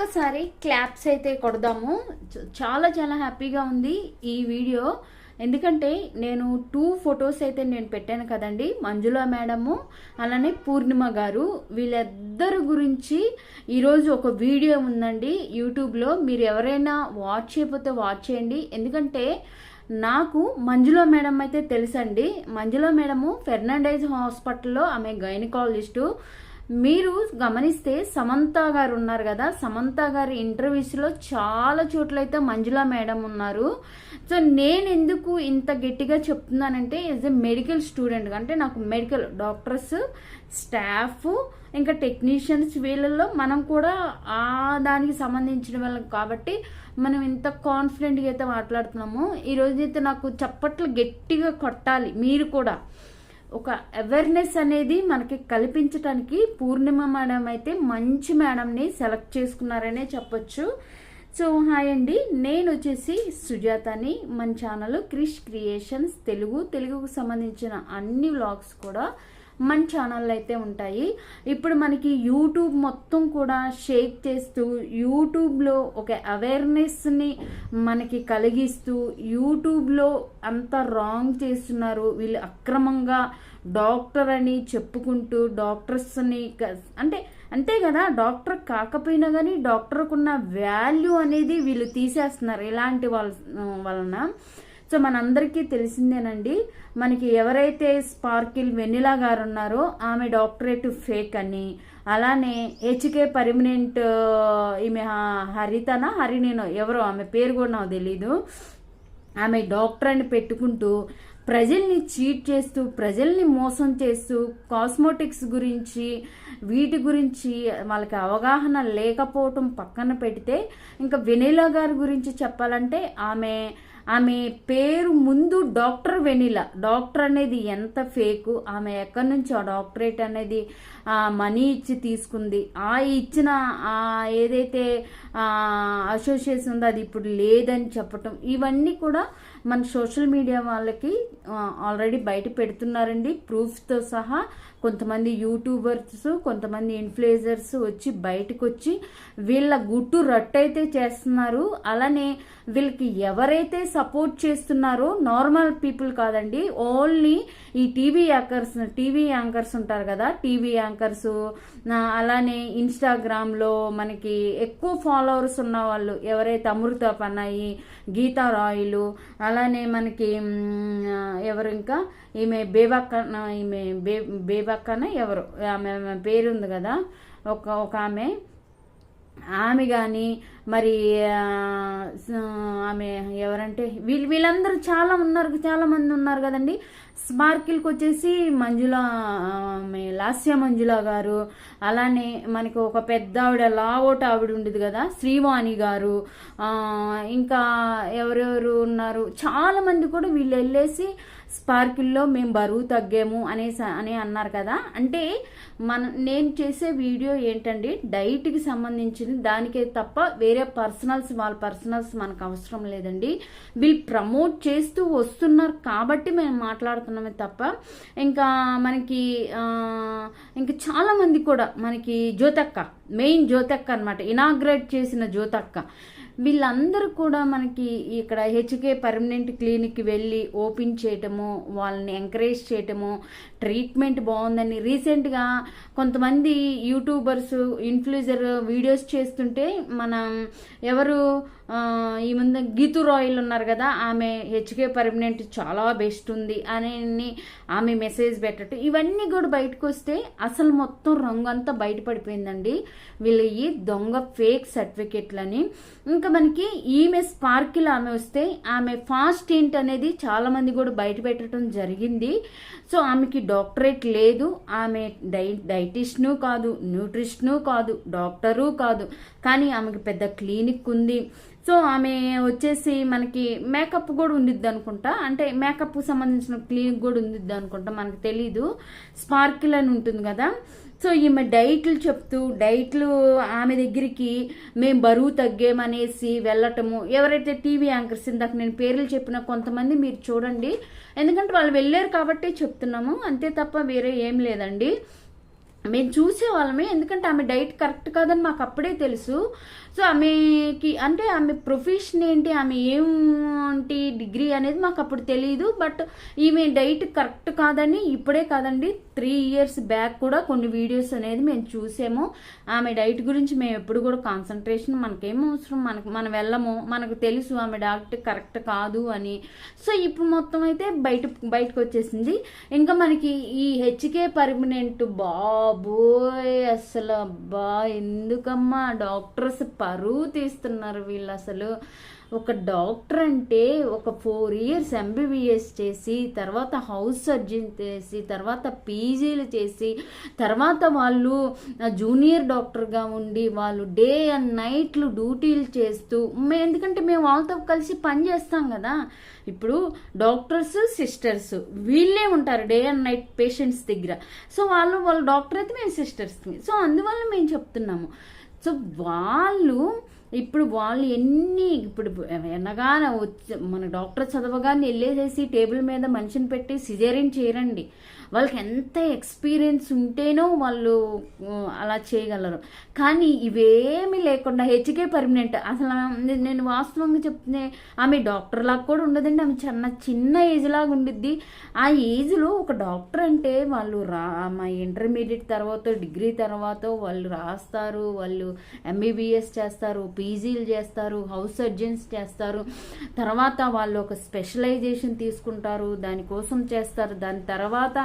ఒక్కసారి క్లాప్స్ అయితే కొడదాము. చాలా చాలా హ్యాపీగా ఉంది ఈ వీడియో. ఎందుకంటే నేను టూ ఫొటోస్ అయితే నేను పెట్టాను కదండి. మంజుల మేడము అలానే పూర్ణిమ గారు. వీళ్ళిద్దరు గురించి ఈరోజు ఒక వీడియో ఉందండి యూట్యూబ్లో. మీరు ఎవరైనా వాచ్ చేయకపోతే వాచ్ చేయండి. ఎందుకంటే నాకు మంజుల మేడం అయితే తెలుసండి. మంజుల మేడము ఫెర్నాండైజ్ హాస్పిటల్లో ఆమె గైనకాలజిస్టు. మీరు గమనిస్తే సమంత గారు ఉన్నారు కదా సమంత గారి ఇంటర్వ్యూస్లో చాలా చోట్లయితే మంజుల మేడం ఉన్నారు. సో నేను ఎందుకు ఇంత గట్టిగా చెప్తున్నానంటే యాజ్ ఎ మెడికల్ స్టూడెంట్ అంటే నాకు మెడికల్ డాక్టర్స్ స్టాఫ్ ఇంకా టెక్నీషియన్స్ వీళ్ళల్లో మనం కూడా ఆ దానికి సంబంధించిన వాళ్ళం కాబట్టి మనం ఇంత కాన్ఫిడెంట్గా అయితే మాట్లాడుతున్నాము. ఈరోజైతే నాకు చప్పట్లు గట్టిగా కొట్టాలి మీరు కూడా. ఒక అవేర్నెస్ అనేది మనకి కల్పించడానికి పూర్ణిమ మేడం అయితే మంచి మేడంని సెలెక్ట్ చేసుకున్నారనే చెప్పొచ్చు. సో హాయ్ అండి. నేను వచ్చేసి సుజాతని మన ఛానల్ క్రిష్ క్రియేషన్స్ తెలుగు తెలుగుకు సంబంధించిన అన్ని వ్లాగ్స్ కూడా మన ఛానల్ అయితే ఉంటాయి. ఇప్పుడు మనకి యూట్యూబ్ మొత్తం కూడా షేక్ చేస్తూ యూట్యూబ్లో ఒక అవేర్నెస్ని మనకి కలిగిస్తూ యూట్యూబ్లో అంత రాంగ్ చేస్తున్నారు. వీళ్ళు అక్రమంగా డాక్టర్ అని చెప్పుకుంటూ డాక్టర్స్ని క- అంటే అంతే కదా? డాక్టర్ కాకపోయినా కానీ డాక్టర్కున్న వాల్యూ అనేది వీళ్ళు తీసేస్తున్నారు. ఇలాంటి వాళ్ళ వలన? సో మనందరికీ తెలిసిందేనండి మనకి ఎవరైతే స్పార్కిల్ వెనిలా గారు ఉన్నారో ఆమె డాక్టరేట్ ఫేక్ అని. అలానే హెచ్కే పర్మనెంట్ ఈమె హరితన హరితనా? హరినేనో? ఎవరో? ఆమె పేరు కూడా నాకు తెలీదు. ఆమె డాక్టర్ అని పెట్టుకుంటూ ప్రజల్ని చీట్ చేస్తూ ప్రజల్ని మోసం చేస్తూ కాస్మోటిక్స్ గురించి వీటి గురించి వాళ్ళకి అవగాహన లేకపోవటం పక్కన పెడితే ఇంకా వెనిలా గారి గురించి చెప్పాలంటే ఆమె ఆమె పేరు ముందు డాక్టర్ వెనిలా. డాక్టర్ అనేది ఎంత ఫేకు? ఆమె ఎక్కడి నుంచి ఆ డాక్టరేట్ అనేది మనీ ఇచ్చి తీసుకుంది. ఆ ఇచ్చిన ఆ ఏదైతే అసోసియేషన్ ఉందో అది ఇప్పుడు లేదని చెప్పటం. ఇవన్నీ కూడా మన సోషల్ మీడియా వాళ్ళకి ఆల్రెడీ బయట పెడుతున్నారండి. ప్రూఫ్తో సహా కొంతమంది యూట్యూబర్స్ కొంతమంది ఇన్ఫ్లుయెన్సర్స్ వచ్చి బయటకు వచ్చి వీళ్ళ గుట్టు రట్టయితే చేస్తున్నారు. అలానే వీళ్ళకి ఎవరైతే సపోర్ట్ చేస్తున్నారో నార్మల్ పీపుల్ కాదండి. ఓన్లీ ఈ టీవీ యాంకర్స్ టీవీ యాంకర్స్ ఉంటారు కదా టీవీ యాంకర్ యాంకర్స్ అలానే ఇన్స్టాగ్రామ్లో మనకి ఎక్కువ ఫాలోవర్స్ ఉన్న వాళ్ళు ఎవరైతే అమృత పన్నాయి గీతా రాయులు అలానే మనకి ఎవరు ఇంకా? ఈమె బేబక్కన ఈమె బే బేబక్కన ఎవరు? ఆమె ఆమె పేరు ఉంది కదా? ఒక ఒక ఆమె. ఆమె కానీ మరి ఆమె ఎవరంటే వీళ్ళు వీళ్ళందరూ చాలా ఉన్నారు చాలా మంది ఉన్నారు కదండి. స్పార్కిల్కి వచ్చేసి మంజుల లాస్య మంజుల గారు అలానే మనకి ఒక పెద్ద ఆవిడ లావోట ఆవిడ ఉండేది కదా శ్రీవాణి గారు ఇంకా ఎవరెవరు ఉన్నారు చాలా మంది కూడా వీళ్ళు వెళ్ళేసి స్పార్కిల్లో మేము బరువు తగ్గాము అనేసి అని అన్నారు కదా. అంటే మన నేను చేసే వీడియో ఏంటండి డైట్కి సంబంధించింది దానికే తప్ప వేరే పర్సనల్స్ వాళ్ళ పర్సనల్స్ మనకు అవసరం లేదండి. వీళ్ళు ప్రమోట్ చేస్తూ వస్తున్నారు కాబట్టి మేము మాట్లాడుతున్నామే తప్ప ఇంకా మనకి ఇంకా చాలామంది కూడా మనకి జ్యోతక్క మెయిన్ జ్యోతక్క అనమాట ఇనాగ్రేట్ చేసిన జ్యోతక్క. వీళ్ళందరూ కూడా మనకి ఇక్కడ హెచ్కే పర్మనెంట్ క్లినిక్కి వెళ్ళి ఓపెన్ చేయటము వాళ్ళని ఎంకరేజ్ చేయటము ట్రీట్మెంట్ బాగుందని రీసెంట్గా కొంతమంది యూట్యూబర్స్ ఇన్ఫ్లుయెన్సర్ వీడియోస్ చేస్తుంటే మనం ఎవరు ఈ ముందు గీతు రాయల్ ఉన్నారు కదా ఆమె హెచ్కే పర్మనెంట్ చాలా బెస్ట్ ఉంది అని ఆమె మెసేజ్ పెట్టట్టు. ఇవన్నీ కూడా బయటకు వస్తే అసలు మొత్తం రంగు అంతా బయటపడిపోయిందండి. వీళ్ళు ఈ దొంగ ఫేక్ సర్టిఫికెట్లని ఇంకా మనకి ఈమె స్పార్కిల్ ఆమె వస్తే ఆమె ఫాస్ట్ ఏంటి అనేది చాలా మంది కూడా బయట పెట్టడం జరిగింది. సో ఆమెకి డాక్టరేట్ లేదు. ఆమె డై డైటిషను కాదు న్యూట్రిషను కాదు డాక్టరు కాదు. కానీ ఆమెకి పెద్ద క్లినిక్ ఉంది. సో ఆమె వచ్చేసి మనకి మేకప్ కూడా ఉండిద్ది అనుకుంటా. అంటే మేకప్ సంబంధించిన క్లినిక్ కూడా ఉండిద్ది అనుకుంటా మనకు తెలీదు. స్పార్కిల్ అని ఉంటుంది కదా. సో ఈమె డైట్లు చెప్తూ డైట్లు ఆమె దగ్గరికి మేము బరువు తగ్గామనేసి వెళ్ళటము. ఎవరైతే టీవీ యాంకర్స్ ఇందాక నేను పేర్లు చెప్పిన కొంతమంది మీరు చూడండి. ఎందుకంటే వాళ్ళు వెళ్ళారు కాబట్టి చెప్తున్నాము. అంతే తప్ప వేరే ఏం లేదండి. మేము చూసేవాళ్ళమే. ఎందుకంటే ఆమె డైట్ కరెక్ట్ కాదని మాకు అప్పుడే తెలుసు. సో ఆమెకి అంటే ఆమె ప్రొఫెషన్ ఏంటి ఆమె ఏంటి డిగ్రీ అనేది మాకు అప్పుడు తెలియదు బట్ ఈమె డైట్ కరెక్ట్ కాదని ఇప్పుడే కాదండి త్రీ ఇయర్స్ బ్యాక్ కూడా కొన్ని వీడియోస్ అనేది మేము చూసాము. ఆమె డైట్ గురించి మేము ఎప్పుడు కూడా కాన్సన్ట్రేషన్ మనకేం అవసరం మనకు మనం వెళ్ళము మనకు తెలుసు ఆమె డాక్టర్ కరెక్ట్ కాదు అని. సో ఇప్పుడు మొత్తం అయితే బయట బయటకు వచ్చేసింది. ఇంకా మనకి ఈ హెచ్కే పర్మనెంట్ బాబోయ్ అసలు అబ్బా ఎందుకమ్మా? డాక్టర్స్ పరువు తీస్తున్నారు వీళ్ళు అసలు ఒక డాక్టర్ అంటే ఒక ఫోర్ ఇయర్స్ ఎంబీబీఎస్ చేసి తర్వాత హౌస్ సర్జన్ చేసి తర్వాత పీజీలు చేసి తర్వాత వాళ్ళు జూనియర్ డాక్టర్గా ఉండి వాళ్ళు డే అండ్ నైట్లు డ్యూటీలు చేస్తూ మే ఎందుకంటే మేము వాళ్ళతో కలిసి పని చేస్తాం కదా. ఇప్పుడు డాక్టర్స్ సిస్టర్స్ వీళ్ళే ఉంటారు డే అండ్ నైట్ పేషెంట్స్ దగ్గర. సో వాళ్ళు వాళ్ళ డాక్టర్ అయితే మేము సిస్టర్స్కి సో అందువల్ల మేము చెప్తున్నాము. సో వాళ్ళు ఇప్పుడు వాళ్ళు ఎన్ని ఇప్పుడు ఎనగానే వచ్చి మన డాక్టర్ చదవగానే వెళ్ళేసేసి టేబుల్ మీద మనిషిని పెట్టి సిజేరియన్ చేయరండి. వాళ్ళకి ఎంత ఎక్స్పీరియన్స్ ఉంటేనో వాళ్ళు అలా చేయగలరు. కానీ ఇవేమీ లేకుండా హెచ్కే పర్మనెంట్. అసలు నేను వాస్తవంగా చెప్తే ఆమె డాక్టర్ లాగా కూడా ఉండదండి. ఆమె చిన్న చిన్న ఏజ్ లాగా ఉండిద్ది. ఆ ఏజ్లో ఒక డాక్టర్ అంటే వాళ్ళు రా మా ఇంటర్మీడియట్ తర్వాత డిగ్రీ తర్వాత వాళ్ళు రాస్తారు. వాళ్ళు ఎంబీబీఎస్ చేస్తారు పీజీలు చేస్తారు హౌస్ సర్జన్స్ చేస్తారు. తర్వాత వాళ్ళు ఒక స్పెషలైజేషన్ తీసుకుంటారు. దానికోసం చేస్తారు. దాని తర్వాత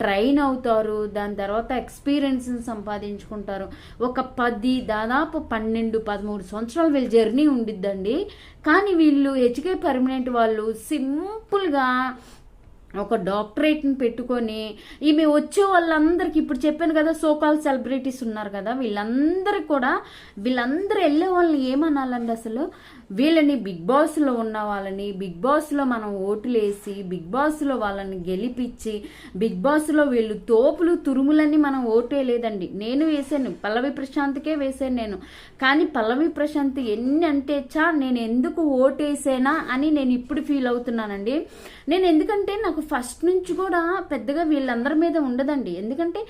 ట్రైన్ అవుతారు దాని తర్వాత ఎక్స్పీరియన్స్ని సంపాదించుకుంటారు. ఒక పది దాదాపు పన్నెండు పదమూడు సంవత్సరాలు వీళ్ళ జర్నీ ఉండిద్దండి. కానీ వీళ్ళు హెచ్కే పర్మనెంట్ వాళ్ళు సింపుల్గా ఒక డాక్టరేట్ని పెట్టుకొని ఈమె వచ్చే వాళ్ళందరికీ ఇప్పుడు చెప్పాను కదా సోకాల్ సెలబ్రిటీస్ ఉన్నారు కదా వీళ్ళందరికీ కూడా వీళ్ళందరూ వెళ్ళే వాళ్ళని ఏమనాలండి అసలు? వీళ్ళని బిగ్ బాస్లో ఉన్న వాళ్ళని బిగ్ బాస్లో మనం ఓట్లు వేసి బిగ్ బాస్లో వాళ్ళని గెలిపించి బిగ్ బాస్లో వీళ్ళు తోపులు తురుములని మనం ఓటే లేదండి. నేను వేసాను పల్లవి ప్రశాంత్కే వేసాను నేను. కానీ పల్లవి ప్రశాంత్ ఎన్ని అంటే చా నేను ఎందుకు ఓటేసేనా అని నేను ఇప్పుడు ఫీల్ అవుతున్నానండి. నేను ఎందుకంటే నాకు ఫస్ట్ నుంచి కూడా పెద్దగా వీళ్ళందరి మీద ఉండదండి. ఎందుకంటే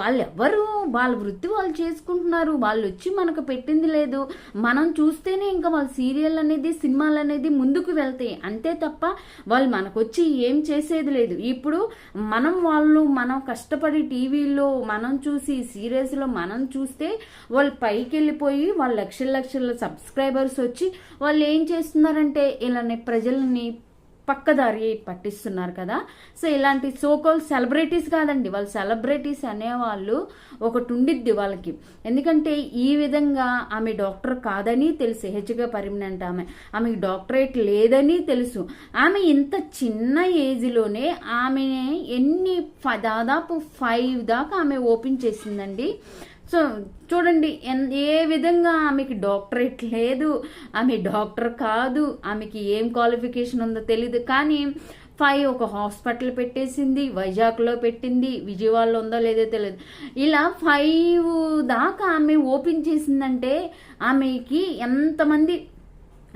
వాళ్ళు ఎవరు వాళ్ళ వృత్తి వాళ్ళు చేసుకుంటున్నారు వాళ్ళు వచ్చి మనకు పెట్టింది లేదు. మనం చూస్తేనే ఇంకా వాళ్ళ సీరియల్ అనేది సినిమాలు అనేది ముందుకు వెళ్తాయి. అంతే తప్ప వాళ్ళు మనకొచ్చి ఏం చేసేది లేదు. ఇప్పుడు మనం వాళ్ళు మనం కష్టపడి టీవీలో మనం చూసి సీరియల్స్లో మనం చూస్తే వాళ్ళు పైకి వెళ్ళిపోయి వాళ్ళ లక్షల లక్షల సబ్స్క్రైబర్స్ వచ్చి వాళ్ళు ఏం చేస్తున్నారంటే ఇలానే ప్రజల్ని పక్కదారి పట్టిస్తున్నారు కదా. సో ఇలాంటి సోకోల్ సెలబ్రిటీస్ కాదండి. వాళ్ళు సెలబ్రిటీస్ అనేవాళ్ళు ఒకటి ఉండిద్ది వాళ్ళకి. ఎందుకంటే ఈ విధంగా ఆమె డాక్టర్ కాదని తెలుసు. హెచ్గా పర్మనెంట్ ఆమె. ఆమెకి డాక్టరేట్ లేదని తెలుసు. ఆమె ఇంత చిన్న ఏజ్లోనే ఆమె ఎన్ని దాదాపు ఫైవ్ దాకా ఆమె ఓపెన్ చేసిందండి. సో చూడండి ఎన్- ఏ విధంగా ఆమెకి డాక్టరేట్ లేదు ఆమె డాక్టర్ కాదు ఆమెకి ఏం క్వాలిఫికేషన్ ఉందో తెలియదు కానీ ఫైవ్ ఒక హాస్పిటల్ పెట్టేసింది వైజాగ్లో పెట్టింది విజయవాడలో ఉందో లేదో తెలియదు ఇలా ఫైవ్ దాకా ఆమె ఓపెన్ చేసిందంటే ఆమెకి ఎంతమంది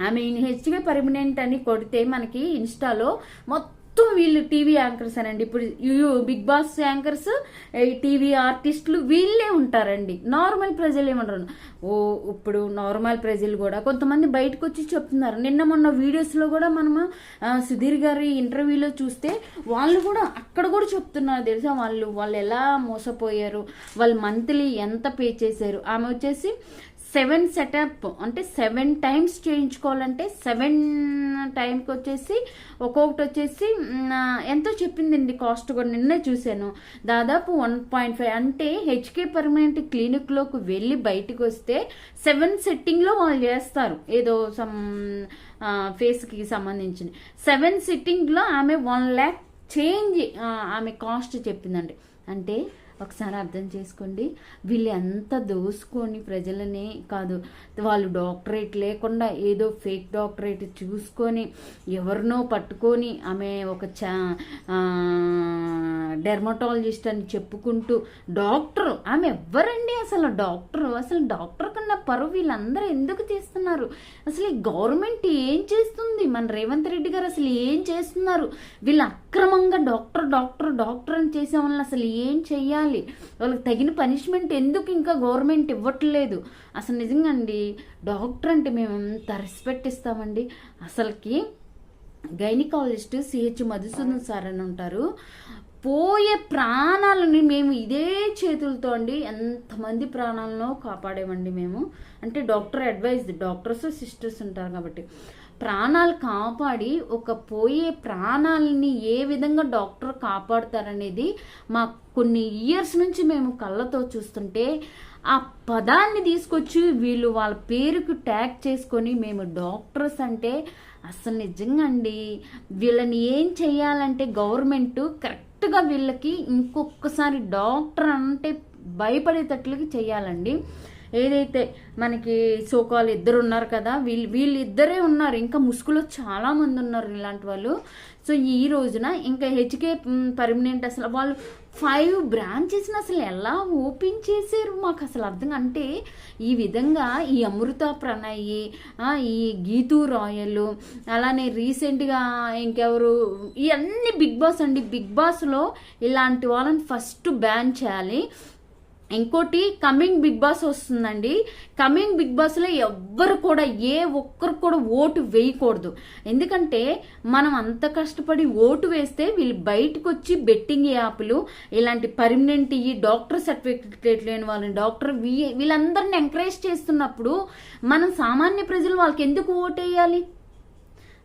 ఆమె హెచ్గా పర్మనెంట్ అని కొడితే మనకి ఇన్స్టాలో మొత్తం మొత్తం వీళ్ళు టీవీ యాంకర్స్ అనండి. ఇప్పుడు బిగ్ బాస్ యాంకర్స్ టీవీ ఆర్టిస్టులు వీళ్ళే ఉంటారండి. నార్మల్ ప్రజలు ఏమంటారు? ఓ ఇప్పుడు నార్మల్ ప్రజలు కూడా కొంతమంది బయటకు వచ్చి చెప్తున్నారు. నిన్న మొన్న వీడియోస్లో కూడా మనము సుధీర్ గారి ఇంటర్వ్యూలో చూస్తే వాళ్ళు కూడా అక్కడ కూడా చెప్తున్నారు తెలుసా? వాళ్ళు వాళ్ళు ఎలా మోసపోయారు? వాళ్ళు మంత్లీ ఎంత పే చేశారు? ఆమె వచ్చేసి సెవెన్ సెటప్ అంటే సెవెన్ టైమ్స్ చేయించుకోవాలంటే సెవెన్ టైంకి వచ్చేసి ఒక్కొక్కటి వచ్చేసి ఎంతో చెప్పిందండి కాస్ట్ కూడా నిన్నే చూశాను. దాదాపు వన్ పాయింట్ ఫైవ్ అంటే హెచ్కే పర్మనెంట్ క్లినిక్లోకి వెళ్ళి బయటికి వస్తే సెవెన్ సెట్టింగ్లో వాళ్ళు చేస్తారు ఏదో సమ్ ఫేస్కి సంబంధించిన సెవెన్ సిట్టింగ్లో ఆమె వన్ ల్యాక్ చేంజ్ ఆమె కాస్ట్ చెప్పిందండి. అంటే ఒకసారి అర్థం చేసుకోండి. వీళ్ళు ఎంత దోసుకొని ప్రజలనే కాదు వాళ్ళు డాక్టరేట్ లేకుండా ఏదో ఫేక్ డాక్టరేట్ చూసుకొని ఎవరినో పట్టుకొని ఆమె ఒక చా డెర్మటాలజిస్ట్ అని చెప్పుకుంటూ డాక్టర్ ఆమె ఎవ్వరండి అసలు డాక్టర్? అసలు డాక్టర్ కన్నా పరువు వీళ్ళందరూ ఎందుకు చేస్తున్నారు అసలు ఈ గవర్నమెంట్ ఏం చేస్తుంది? మన రేవంత్ రెడ్డి గారు అసలు ఏం చేస్తున్నారు? వీళ్ళ అక్రమంగా డాక్టర్ డాక్టర్ డాక్టర్ అని చేసే వాళ్ళని అసలు ఏం చెయ్యాలి? చేయాలి వాళ్ళకి తగిన పనిష్మెంట్ ఎందుకు ఇంకా గవర్నమెంట్ ఇవ్వట్లేదు? అసలు నిజంగా అండి డాక్టర్ అంటే మేము ఎంత రెస్పెక్ట్ ఇస్తామండి. అసలుకి గైనికాలజిస్ట్ సిహెచ్ మధుసూదన్ సార్ అని ఉంటారు. పోయే ప్రాణాలని మేము ఇదే చేతులతో అండి ఎంతమంది ప్రాణాలను కాపాడేమండి మేము. అంటే డాక్టర్ అడ్వైజ్ డాక్టర్స్ సిస్టర్స్ ఉంటారు కాబట్టి. ప్రాణాలు కాపాడి ఒక పోయే ప్రాణాలని ఏ విధంగా డాక్టర్ కాపాడుతారనేది మా కొన్ని ఇయర్స్ నుంచి మేము కళ్ళతో చూస్తుంటే ఆ పదాన్ని తీసుకొచ్చి వీళ్ళు వాళ్ళ పేరుకు ట్యాగ్ చేసుకొని మేము డాక్టర్స్ అంటే అసలు నిజంగా అండి. వీళ్ళని ఏం చేయాలంటే గవర్నమెంట్ కరెక్ట్గా వీళ్ళకి ఇంకొకసారి డాక్టర్ అంటే భయపడేటట్లుగా చేయాలండి ఏదైతే మనకి సోకాలు ఇద్దరు ఉన్నారు కదా వీళ్ళు వీళ్ళిద్దరే ఉన్నారు. ఇంకా ముసుగులో చాలామంది ఉన్నారు ఇలాంటి వాళ్ళు. సో ఈ రోజున ఇంకా హెచ్కే పర్మనెంట్ అసలు వాళ్ళు ఫైవ్ బ్రాంచెస్ని అసలు ఎలా ఓపెన్ చేశారు మాకు అసలు అర్థం అంటే ఈ విధంగా ఈ అమృత ప్రణయి ఈ గీతూ రాయల్ అలానే రీసెంట్గా ఇంకెవరు ఇవన్నీ బిగ్ బాస్ అండి. బిగ్ బాస్లో ఇలాంటి వాళ్ళని ఫస్ట్ బ్యాన్ చేయాలి. ఇంకోటి కమింగ్ బిగ్ బాస్ వస్తుందండి. కమింగ్ బిగ్ బాస్లో ఎవ్వరు కూడా ఏ ఒక్కరు కూడా ఓటు వేయకూడదు. ఎందుకంటే మనం అంత కష్టపడి ఓటు వేస్తే వీళ్ళు బయటకు వచ్చి బెట్టింగ్ యాప్లు ఇలాంటి పర్మనెంట్ ఈ డాక్టర్ సర్టిఫికేట్ లేని వాళ్ళని డాక్టర్ వీ- వీళ్ళందరిని ఎంకరేజ్ చేస్తున్నప్పుడు మనం సామాన్య ప్రజలు వాళ్ళకి ఎందుకు ఓటు వేయాలి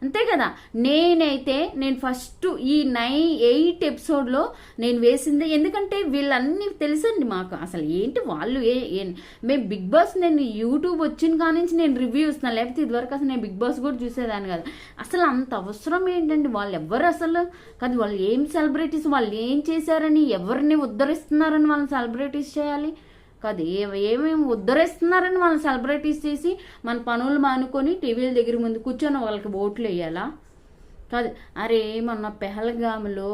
అంతే కదా? నేనైతే నేను ఫస్ట్ ఈ నైన్ ఎయిట్ ఎపిసోడ్లో నేను వేసింది. ఎందుకంటే వీళ్ళన్నీ తెలుసండి మాకు. అసలు ఏంటి వాళ్ళు ఏ మేము బిగ్ బాస్ నేను యూట్యూబ్ వచ్చిన కాడ నుంచి నేను రివ్యూ ఇస్తున్నాను లేకపోతే ఇదివరకు అసలు నేను బిగ్ బాస్ కూడా చూసేదాన్ని కదా. అసలు అంత అవసరం ఏంటండి? వాళ్ళు ఎవరు అసలు? కాదు వాళ్ళు ఏం సెలబ్రిటీస్ వాళ్ళు ఏం చేశారని ఎవరిని ఉద్ధరిస్తున్నారని వాళ్ళని సెలబ్రిటీస్ చేయాలి? కాదు ఏ ఏమేమి ఉద్ధరిస్తున్నారని వాళ్ళని సెలబ్రిటీస్ చేసి మన పనులు మానుకొని టీవీల దగ్గర ముందు కూర్చొని వాళ్ళకి ఓట్లు వేయాలా? కాదు అరే మొన్న పెహల్గాములో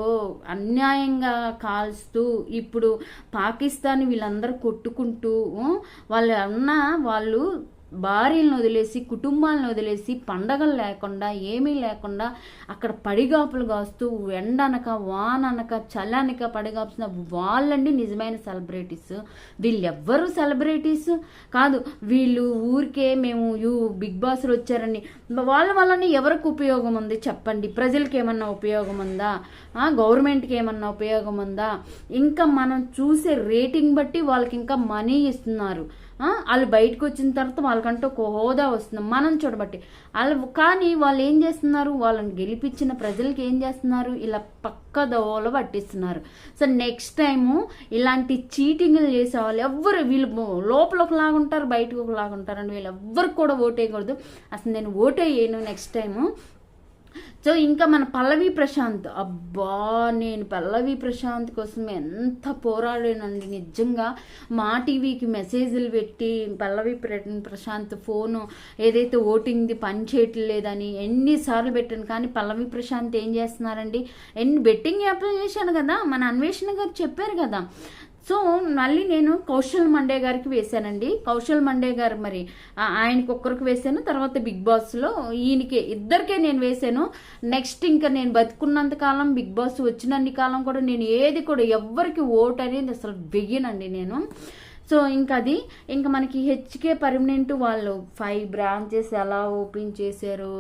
అన్యాయంగా కాల్స్తూ ఇప్పుడు పాకిస్తాన్ వీళ్ళందరూ కొట్టుకుంటూ వాళ్ళు అన్న వాళ్ళు భార్యలను వదిలేసి కుటుంబాలను వదిలేసి పండగలు లేకుండా ఏమీ లేకుండా అక్కడ పడిగాపులు కాస్తూ ఎండనక వాననక చల్లనక పడిగాపుసిన వాళ్ళండి నిజమైన సెలబ్రిటీస్. వీళ్ళెవ్వరు సెలబ్రిటీస్? కాదు వీళ్ళు ఊరికే మేము యూ బిగ్ బాస్లు వచ్చారని. వాళ్ళ వల్లనే ఎవరికి ఉపయోగం ఉంది చెప్పండి? ప్రజలకి ఏమన్నా ఉపయోగం ఉందా? గవర్నమెంట్కి ఏమన్నా ఉపయోగం ఉందా? ఇంకా మనం చూసే రేటింగ్ బట్టి వాళ్ళకి ఇంకా మనీ ఇస్తున్నారు. వాళ్ళు బయటకు వచ్చిన తర్వాత వాళ్ళకంటూ ఒక హోదా వస్తుంది. మనం చూడబట్టి. వాళ్ళు కానీ వాళ్ళు ఏం చేస్తున్నారు? వాళ్ళని గెలిపించిన ప్రజలకి ఏం చేస్తున్నారు? ఇలా పక్క దోవలో పట్టిస్తున్నారు. సో నెక్స్ట్ టైము ఇలాంటి చీటింగ్లు చేసే వాళ్ళు ఎవ్వరు వీళ్ళు లోపల ఒకలాగా ఉంటారు బయటకు ఒకలాగా ఉంటారు అని వీళ్ళు ఎవ్వరికి కూడా ఓటేయకూడదు అసలు నేను ఓటేయను నెక్స్ట్ టైము సో ఇంకా మన పల్లవి ప్రశాంత్. అబ్బా నేను పల్లవి ప్రశాంత్ కోసం ఎంత పోరాడానండి. నిజంగా మా టీవీకి మెసేజ్లు పెట్టి పల్లవి ప్రశాంత్ ఫోను ఏదైతే ఓటింగ్ది పని చేయట్లేదని ఎన్నిసార్లు పెట్టాను. కానీ పల్లవి ప్రశాంత్ ఏం చేస్తున్నారండి? ఎన్ని బెట్టింగ్ యాప్లు చేశాను కదా? మన అన్వేషణ గారు చెప్పారు కదా. సో మళ్ళీ నేను కౌశల్ మండే గారికి వేశానండి. కౌశల్ మండే గారు మరి ఆయనకు ఒక్కరికి వేశాను. తర్వాత బిగ్ బాస్లో ఈయనకి ఇద్దరికే నేను వేశాను. నెక్స్ట్ ఇంకా నేను బతుకున్నంత కాలం బిగ్ బాస్ వచ్చినన్ని కాలం కూడా నేను ఏది కూడా ఎవ్వరికి ఓట్ అనేది అసలు వెయ్యనండి నేను. సో ఇంకా అది ఇంకా మనకి హెచ్కే పర్మనెంట్ వాళ్ళు ఫైవ్ బ్రాంచెస్ ఎలా ఓపెన్ చేశారు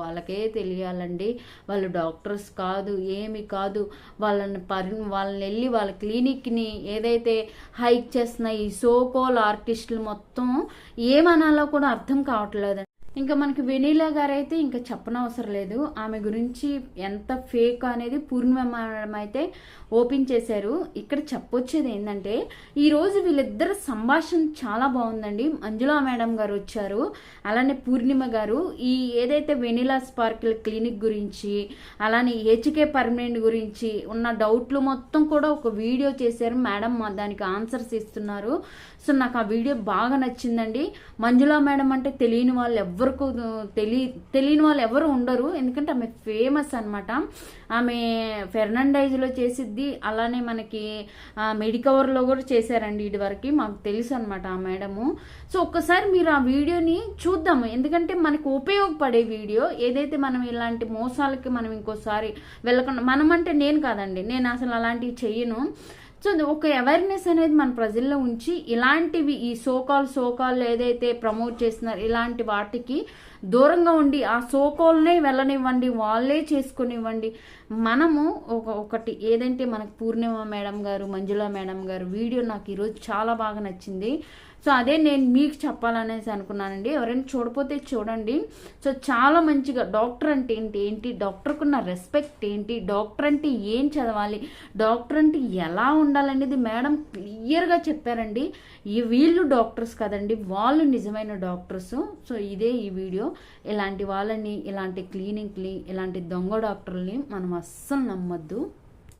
వాళ్ళకే తెలియాలండి. వాళ్ళు డాక్టర్స్ కాదు ఏమి కాదు. వాళ్ళని పరి వాళ్ళని వెళ్ళి వాళ్ళ క్లినిక్ని ఏదైతే హైక్ చేస్తున్న ఈ సోకోల్ ఆర్టిస్టులు మొత్తం ఏమనాలో కూడా అర్థం కావట్లేదు ఇంకా మనకి వెనీలా గారు అయితే ఇంకా చెప్పనవసరం లేదు. ఆమె గురించి ఎంత ఫేక్ అనేది పూర్ణిమ అయితే ఓపెన్ చేశారు. ఇక్కడ చెప్పొచ్చేది ఏంటంటే ఈరోజు వీళ్ళిద్దరు సంభాషణ చాలా బాగుందండి. మంజులా మేడం గారు వచ్చారు. అలానే పూర్ణిమ గారు. ఈ ఏదైతే వెనిలా స్పార్కిల్ క్లినిక్ గురించి అలానే హెచ్కే పర్మనెంట్ గురించి ఉన్న డౌట్లు మొత్తం కూడా ఒక వీడియో చేశారు. మేడం మా దానికి ఆన్సర్స్ ఇస్తున్నారు. సో నాకు ఆ వీడియో బాగా నచ్చిందండి. మంజులా మేడం అంటే తెలియని వాళ్ళు ఎవరికి తెలియ తెలియని వాళ్ళు ఎవరు ఉండరు. ఎందుకంటే ఆమె ఫేమస్ అనమాట ఆమె ఫెర్నాండైజ్లో చేసిద్ది అలానే మనకి మెడికవర్లో కూడా చేశారండి ఇటువరకు మాకు తెలుసు అనమాట ఆ మేడము. సో ఒక్కసారి మీరు ఆ వీడియోని చూద్దాము. ఎందుకంటే మనకు ఉపయోగపడే వీడియో. ఏదైతే మనం ఇలాంటి మోసాలకి మనం ఇంకోసారి వెళ్ళకుండా మనం అంటే నేను కాదండి. నేను అసలు అలాంటివి చెయ్యను. సో ఒక అవేర్నెస్ అనేది మన ప్రజల్లో ఉంచి ఇలాంటివి ఈ సోకాల్ సోకాల్ ఏదైతే ప్రమోట్ చేస్తున్నారు ఇలాంటి వాటికి దూరంగా ఉండి ఆ సోకాల్నే వెళ్ళనివ్వండి వాళ్ళే చేసుకునివ్వండి మనము ఒక ఒకటి ఏదంటే మనకు పూర్ణిమ మేడం గారు మంజుల మేడం గారు వీడియో నాకు ఈరోజు చాలా బాగా నచ్చింది. సో అదే నేను మీకు చెప్పాలనేసి అనుకున్నానండి. ఎవరైనా చూడపోతే చూడండి. సో చాలా మంచిగా డాక్టర్ అంటే ఏంటి? ఏంటి? డాక్టర్కు ఉన్న రెస్పెక్ట్ ఏంటి? డాక్టర్ అంటే ఏం చదవాలి? డాక్టర్ అంటే ఎలా ఉండాలనేది మేడం క్లియర్గా చెప్పారండి. ఈ వీళ్ళు డాక్టర్స్ కదండి. వాళ్ళు నిజమైన డాక్టర్స్. సో ఇదే ఈ వీడియో. ఇలాంటి వాళ్ళని ఇలాంటి క్లినిక్ని ఇలాంటి దొంగ డాక్టర్ని మనం ಅಸ್ಸಲು ನಮ್ಮದ್ದು.